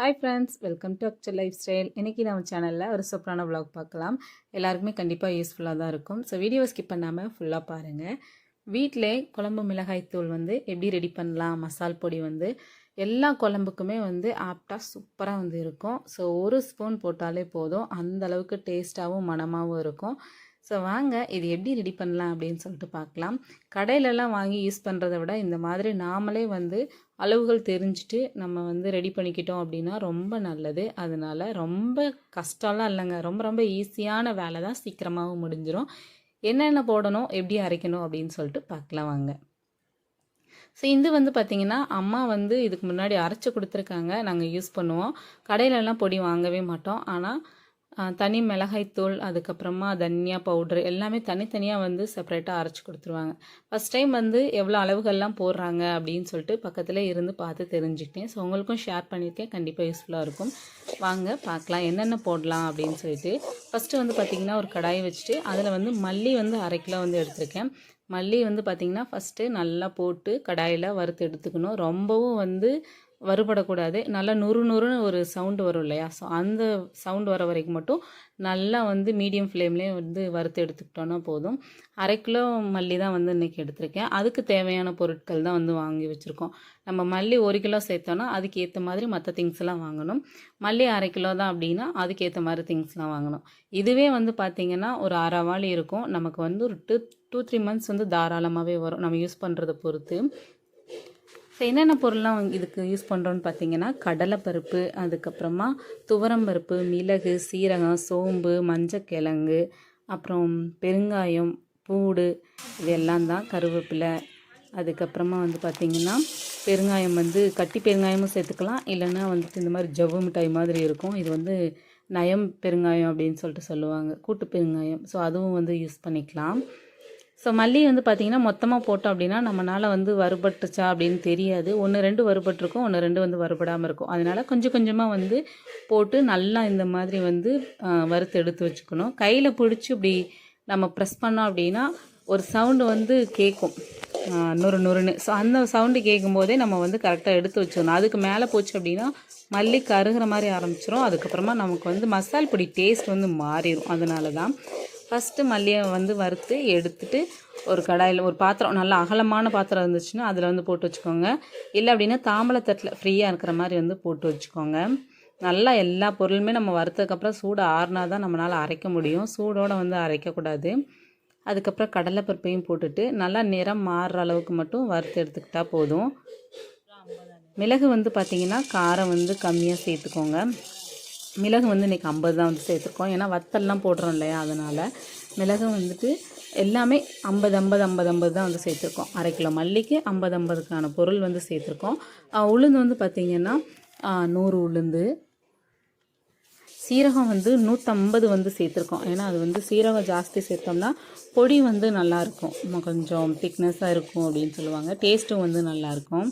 Hi friends welcome to Akshar lifestyle இன்றைக்கி நம்ம சேனலில் ஒரு சூப்பரான விலாக் பார்க்கலாம். எல்லாருக்குமே கண்டிப்பாக யூஸ்ஃபுல்லாக தான் இருக்கும். ஸோ வீடியோ ஸ்கிப் பண்ணாமல் ஃபுல்லாக பாருங்கள் வீட்டிலே குழம்பு மிளகாய் தூள் வந்து எப்படி ரெடி பண்ணலாம்? மசால் பொடி வந்து எல்லா குழம்புக்குமே வந்து ஆப்டாக சூப்பராக வந்து இருக்கும். ஸோ ஒரு ஸ்பூன் போட்டாலே போதும். அந்த அளவுக்கு டேஸ்ட்டாகவும் மணமாகவும் இருக்கும். ஸோ வாங்க இது எப்படி ரெடி பண்ணலாம் அப்படின்னு சொல்லிட்டு பார்க்கலாம். கடையிலலாம் வாங்கி யூஸ் பண்ணுறத விட இந்த மாதிரி நாமளே வந்து அளவுகள் தெரிஞ்சுட்டு நம்ம வந்து ரெடி பண்ணிக்கிட்டோம் அப்படின்னா ரொம்ப நல்லது. அதனால ரொம்ப கஷ்டம்லாம் இல்லைங்க. ரொம்ப ரொம்ப ஈஸியான வேலை தான் சீக்கிரமாகவும் முடிஞ்சிடும் என்னென்ன போடணும் எப்படி அரைக்கணும் அப்படின்னு சொல்லிட்டு பார்க்கலாம் வாங்க. ஸோ இது வந்து பார்த்திங்கன்னா அம்மா வந்து இதுக்கு முன்னாடி அரைச்சி கொடுத்துருக்காங்க. நாங்கள் யூஸ் பண்ணுவோம். கடையிலலாம் பொடி வாங்கவே மாட்டோம். ஆனால் தனி மிளகாய்த்தூள் அதுக்கப்புறமா தனியா பவுட்ரு எல்லாமே தனித்தனியாக வந்து செப்பரேட்டாக அரைச்சி கொடுத்துருவாங்க. ஃபஸ்ட் டைம் வந்து எவ்வளோ அளவுகள்லாம் போடுறாங்க அப்படின்னு சொல்லிட்டு பக்கத்தில் இருந்து பார்த்து தெரிஞ்சுக்கிட்டேன். ஸோ உங்களுக்கும் ஷேர் பண்ணியிருக்கேன். கண்டிப்பாக யூஸ்ஃபுல்லாக இருக்கும். வாங்க பார்க்கலாம். என்னென்ன போடலாம் அப்படின்னு சொல்லிட்டு. ஃபஸ்ட்டு வந்து பார்த்திங்கன்னா ஒரு கடாயை வச்சுட்டு அதில் வந்து மல்லி வந்து அரை கிலோ வந்து எடுத்திருக்கேன். மல்லி வந்து பார்த்திங்கன்னா ஃபஸ்ட்டு நல்லா போட்டு கடாயில் வறுத்து எடுத்துக்கணும். ரொம்பவும் வந்து வறுபடக்கூடாது நல்லா நுறு நுறுன்னு ஒரு சவுண்டு வரும் இல்லையா? ஸோ அந்த சவுண்டு வர வரைக்கும் மட்டும் நல்லா வந்து மீடியம் ஃப்ளேம்லேயே வந்து வறுத்து எடுத்துக்கிட்டோன்னா போதும். அரை கிலோ மல்லி தான் வந்து இன்றைக்கி எடுத்திருக்கேன். அதுக்கு தேவையான பொருட்கள் தான் வந்து வாங்கி வச்சுருக்கோம். நம்ம மல்லி ஒரு கிலோ சேர்த்தோன்னா அதுக்கு ஏற்ற மாதிரி மற்ற திங்ஸ்லாம் வாங்கணும். மல்லி அரை கிலோ தான் அப்படின்னா அதுக்கு ஏற்ற மாதிரி திங்ஸ்லாம் வாங்கணும். இதுவே வந்து பார்த்திங்கன்னா ஒரு அரை வாழி இருக்கும். நமக்கு வந்து ஒரு டூ டூ த்ரீ மந்த்ஸ் வந்து தாராளமாகவே வரும். நம்ம யூஸ் பண்ணுறதை பொறுத்து. ஸோ என்னென்ன பொருள்லாம் இதுக்கு யூஸ் பண்ணுறோன்னு பார்த்தீங்கன்னா கடலைப்பருப்பு அதுக்கப்புறமா துவரம்பருப்பு மிளகு சீரகம் சோம்பு மஞ்சக்கிழங்கு அப்புறம் பெருங்காயம் பூடு இதெல்லாம் தான் கருவேப்பிலை. அதுக்கப்புறமா வந்து பார்த்திங்கன்னா பெருங்காயம் வந்து கட்டி பெருங்காயமும் சேர்த்துக்கலாம். இல்லைன்னா வந்துட்டு இந்த மாதிரி ஜவ்வு மிட்டாய் மாதிரி இருக்கும். இது வந்து நயம் பெருங்காயம் அப்படின்னு சொல்லிட்டு சொல்லுவாங்க. கூட்டு பெருங்காயம். ஸோ அதுவும் வந்து யூஸ் பண்ணிக்கலாம். ஸோ மல்லி வந்து பார்த்திங்கன்னா மொத்தமாக போட்டோம் அப்படின்னா நம்மளால் வந்து வறுபட்டுச்சா அப்படின்னு தெரியாது. ஒன்று ரெண்டு வறுபட்டிருக்கும் ஒன்று ரெண்டு வந்து வறுபடாமல் இருக்கும். அதனால் கொஞ்சம் கொஞ்சமாக வந்து போட்டு நல்லா இந்த மாதிரி வந்து வறுத்து எடுத்து வச்சுக்கணும். கையில் பிடிச்சி இப்படி நம்ம ப்ரெஸ் பண்ணோம் அப்படின்னா ஒரு சவுண்டு வந்து கேட்கும் நொறு நொறுன்னு. ஸோ அந்த சவுண்டு கேட்கும்போதே நம்ம வந்து கரெக்டாக எடுத்து வச்சுக்கணும் அதுக்கு மேலே போச்சு அப்படின்னா மல்லி கருகிற மாதிரி ஆரம்பிச்சிரும். அதுக்கப்புறமா நமக்கு வந்து மசால் பொடி டேஸ்ட் வந்து மாறிடும் அதனால தான் ஃபஸ்ட்டு மல்லியை வந்து வறுத்து எடுத்துட்டு ஒரு கடாயில் ஒரு பாத்திரம் நல்லா அகலமான பாத்திரம் இருந்துச்சுன்னா அதில் வந்து போட்டு வச்சுக்கோங்க. இல்லை அப்படின்னா தாம்பளத்தட்டில் ஃப்ரீயாக இருக்கிற மாதிரி வந்து போட்டு வச்சுக்கோங்க. நல்லா எல்லா பொருளுமே நம்ம வறுத்ததுக்கப்புறம் சூடு ஆறுனா தான் நம்மளால் அரைக்க முடியும். சூடோடு வந்து அரைக்கக்கூடாது அதுக்கப்புறம் கடலைப்பருப்பையும் போட்டுட்டு நல்லா நிறம் மாறுற அளவுக்கு மட்டும் வறுத்து எடுத்துக்கிட்டால் போதும். மிளகு வந்து பார்த்திங்கன்னா காரம் வந்து கம்மியாக சேர்த்துக்கோங்க. மிளகு வந்து இன்றைக்கி ஐம்பது தான் வந்து சேர்த்துருக்கோம். ஏன்னா வத்தல்லாம் போடுறோம் இல்லையா? அதனால் மிளகு வந்துட்டு எல்லாமே ஐம்பது ஐம்பது ஐம்பது ஐம்பது தான் வந்து சேர்த்துருக்கோம். அரை கிலோ மல்லிக்கு ஐம்பது ஐம்பதுக்கான பொருள் வந்து சேர்த்துருக்கோம். உளுந்து வந்து பார்த்திங்கன்னா நூறு உளுந்து. சீரகம் வந்து நூற்றம்பது வந்து சேர்த்துருக்கோம். ஏன்னா அது வந்து சீரகம் ஜாஸ்தி சேர்த்தோம்னா பொடி வந்து நல்லாயிருக்கும் கொஞ்சம் திக்னஸாக இருக்கும் அப்படின்னு சொல்லுவாங்க. டேஸ்ட்டும் வந்து நல்லாயிருக்கும்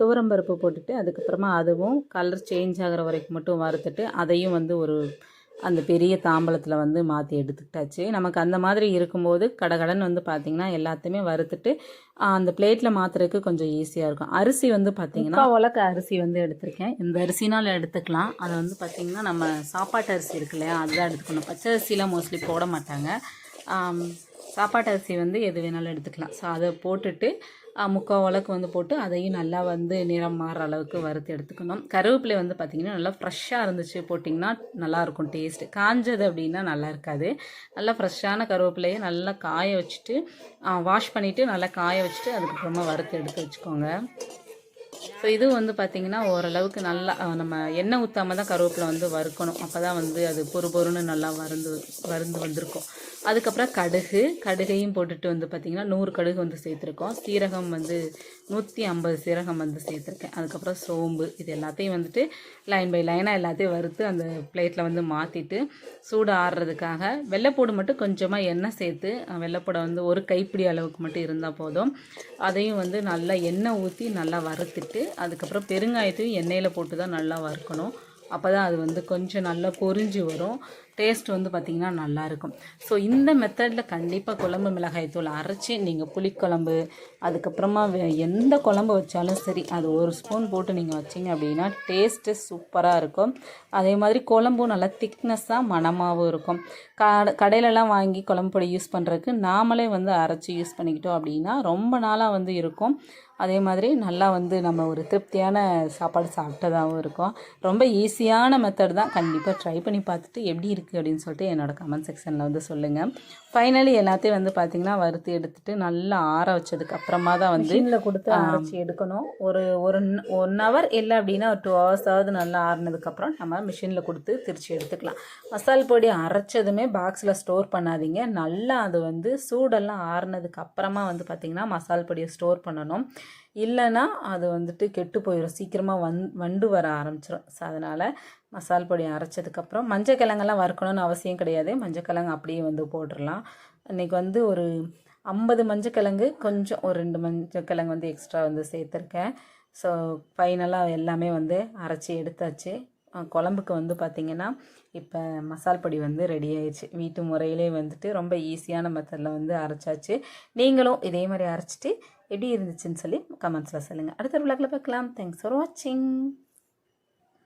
துவரம்பருப்பு போட்டுட்டு அதுக்கப்புறமா அதுவும் கலர் சேஞ்ச் ஆகிற வரைக்கும் மட்டும் வறுத்துட்டு அதையும் வந்து ஒரு அந்த பெரிய தாம்பலத்தில் வந்து மாற்றி எடுத்துக்கிட்டாச்சு. நமக்கு அந்த மாதிரி இருக்கும்போது கடகடன் வந்து பார்த்திங்கன்னா எல்லாத்தையுமே வறுத்துட்டு அந்த பிளேட்டில் மாற்றுறதுக்கு கொஞ்சம் ஈஸியாக இருக்கும். அரிசி வந்து பார்த்திங்கன்னா உலக்க அரிசி வந்து எடுத்திருக்கேன். இந்த அரிசினால் எடுத்துக்கலாம். அதை வந்து பார்த்திங்கன்னா நம்ம சாப்பாட்டு அரிசி இருக்கு இல்லையா? அதுதான் எடுத்துக்கணும். பச்சை அரிசிலாம் மோஸ்ட்லி போட மாட்டாங்க. சாப்பாட்டு அரிசி வந்து எது வேணாலும் எடுத்துக்கலாம். ஸோ அதை போட்டுட்டு முக்கால் உலக்கு வந்து போட்டு அதையும் நல்லா வந்து நிறம் மாறுற அளவுக்கு வறுத்து எடுத்துக்கணும். கருவேப்பிலை வந்து பார்த்திங்கன்னா நல்லா ஃப்ரெஷ்ஷாக இருந்துச்சு. போட்டிங்கன்னா நல்லாயிருக்கும் டேஸ்ட்டு காஞ்சது அப்படின்னா நல்லா இருக்காது. நல்லா ஃப்ரெஷ்ஷான கருவேப்பிலையை நல்லா காய வச்சுட்டு வாஷ் பண்ணிவிட்டு நல்லா காய வச்சுட்டு அதுக்கப்புறமா வறுத்து எடுத்து வச்சுக்கோங்க. ஸோ இது வந்து பார்த்திங்கன்னா ஓரளவுக்கு நல்லா நம்ம எண்ணெய் ஊற்றாம தான் கருவேப்பிலை வந்து வறுக்கணும். அப்போ தான் வந்து அது பொறு பொறுன்னு நல்லா வருந்து வருந்து வந்திருக்கும். அதுக்கப்புறம் கடுகு கடுகையும் போட்டுட்டு வந்து பார்த்திங்கன்னா நூறு கடுகு வந்து சேர்த்துருக்கோம். சீரகம் வந்து நூற்றி ஐம்பது சீரகம் வந்து சேர்த்துருக்கேன். அதுக்கப்புறம் சோம்பு இது எல்லாத்தையும் வந்துட்டு லைன் பை லைனாக எல்லாத்தையும் வறுத்து அந்த பிளேட்டில் வந்து மாற்றிட்டு சூடு ஆடுறதுக்காக வெள்ளைப்பூடு மட்டும் கொஞ்சமாக எண்ணெய் சேர்த்து வெள்ளைப்பூடை வந்து ஒரு கைப்பிடி அளவுக்கு மட்டும் இருந்தால் போதும். அதையும் வந்து நல்லா எண்ணெய் ஊற்றி நல்லா வறுத்துட்டு அதுக்கப்புறம் பெருங்காயத்தையும் எண்ணெயில் போட்டு தான் நல்லா வறுக்கணும். அப்போ தான் அது வந்து கொஞ்சம் நல்லா பொரிஞ்சு வரும். டேஸ்ட் வந்து பார்த்திங்கன்னா நல்லாயிருக்கும். ஸோ இந்த மெத்தடில் கண்டிப்பாக குழம்பு மிளகாய் தூள் அரைச்சி நீங்கள் புளிக்குழம்பு அதுக்கப்புறமா வே- எந்த குழம்பு வச்சாலும் சரி அது ஒரு ஸ்பூன் போட்டு நீங்கள் வச்சிங்க அப்படின்னா டேஸ்ட்டு சூப்பராக இருக்கும். அதே மாதிரி குழம்பும் நல்லா திக்னஸ்ஸாக மணமாகவும் இருக்கும். கடை கடையிலலாம் வாங்கி குழம்பு பொடி யூஸ் பண்ணுறதுக்கு நாமளே வந்து அரைச்சி யூஸ் பண்ணிக்கிட்டோம் அப்படின்னா ரொம்ப நாளாக வந்து இருக்கும். அதே மாதிரி நல்லா வந்து நம்ம ஒரு திருப்தியான சாப்பாடு சாப்பிட்டதாகவும் இருக்கும். ரொம்ப ஈஸியான மெத்தட் தான். கண்டிப்பாக ட்ரை பண்ணி பார்த்துட்டு எப்படி இருக்குது அப்படின்னு சொல்லிட்டு என்னோட கமெண்ட் செக்ஷனில் வந்து சொல்லுங்கள் ஃபைனலி எல்லாத்தையும் வந்து பார்த்திங்கன்னா வறுத்து எடுத்துட்டு நல்லா ஆற வச்சதுக்கு அப்புறமா தான் வந்து மிஷினில் கொடுத்து அரைச்சி எடுக்கணும். ஒரு ஒரு ஒன் ஹவர் இல்லை அப்படின்னா ஒரு டூ ஹவர்ஸாவது நல்லா ஆறுனதுக்கப்புறம் நம்ம மிஷினில் கொடுத்து திரிச்சு எடுத்துக்கலாம். மசால் பொடி அரைச்சதுமே பாக்ஸில் ஸ்டோர் பண்ணாதீங்க. நல்லா அது வந்து சூடெல்லாம் ஆறுனதுக்கு அப்புறமா வந்து பார்த்திங்கன்னா மசால் பொடியை ஸ்டோர் பண்ணணும். இல்லைன்னா அது வந்துட்டு கெட்டு போயிடும் சீக்கிரமாக வந் வண்டு வர ஆரம்பிச்சிடும் ஸோ அதனால் மசால் பொடி அரைச்சதுக்கப்புறம் மஞ்சள் கிழங்கெல்லாம் வறுக்கணும்னு அவசியம் கிடையாது. மஞ்சள் கிழங்கு அப்படியே வந்து போட்டுடலாம். இன்றைக்கி வந்து ஒரு ஐம்பது மஞ்சக்கிழங்கு கொஞ்சம் ஒரு ரெண்டு மஞ்சக்கிழங்கு வந்து எக்ஸ்ட்ரா வந்து சேர்த்துருக்கேன். ஸோ ஃபைனலாக எல்லாமே வந்து அரைச்சி எடுத்தாச்சு. குழம்புக்கு வந்து பார்த்திங்கன்னா இப்போ மசால் பொடி வந்து ரெடி ஆயிடுச்சு வீட்டு முறையிலே வந்துட்டு ரொம்ப ஈஸியான மெத்தடில் வந்து அரைச்சாச்சு. நீங்களும் இதே மாதிரி அரைச்சிட்டு எப்படி இருந்துச்சுன்னு சொல்லி கமெண்ட்ஸில் சொல்லுங்கள் அடுத்த விளக்கில் பார்க்கலாம். தேங்க்ஸ் ஃபார் வாட்சிங்